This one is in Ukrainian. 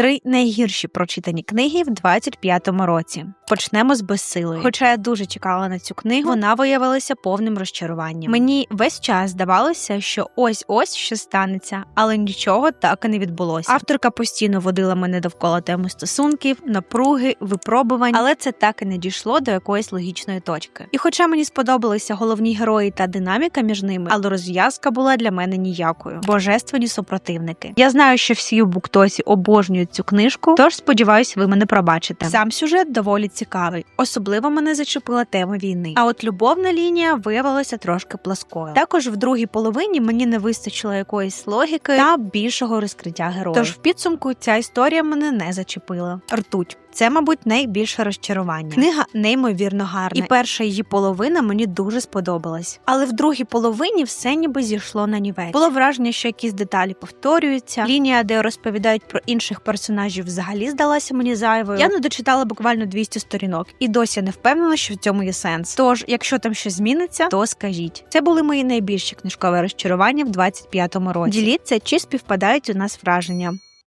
Три найгірші прочитані книги в 25-му році. Почнемо з безсилої. Хоча я дуже чекала на цю книгу, вона виявилася повним розчаруванням. Мені весь час здавалося, що ось ось що станеться, але нічого так і не відбулося. Авторка постійно водила мене довкола теми стосунків, напруги, випробувань, але це так і не дійшло до якоїсь логічної точки. І хоча мені сподобалися головні герої та динаміка між ними, але розв'язка була для мене ніякою. Божественні супротивники. Я знаю, що всі у буктосі обожнюють цю книжку, тож сподіваюсь, ви мене пробачите. Сам сюжет доволі цікавий. Особливо мене зачепила тема війни. А от любовна лінія виявилася трошки пласкою. Також в другій половині мені не вистачило якоїсь логіки та більшого розкриття героїв. Тож в підсумку ця історія мене не зачепила. Ртуть. Це, мабуть, найбільше розчарування. Книга неймовірно гарна, і перша її половина мені дуже сподобалась. Але в другій половині все ніби зійшло на нівець. Було враження, що якісь деталі повторюються. Лінія, де розповідають про інших персонажів, взагалі здалася мені зайвою. Я не дочитала буквально 200 сторінок, і досі не впевнена, що в цьому є сенс. Тож, якщо там щось зміниться, то скажіть. Це були мої найбільші книжкові розчарування в 25-му році. Діліться, чи співпадають у нас враження.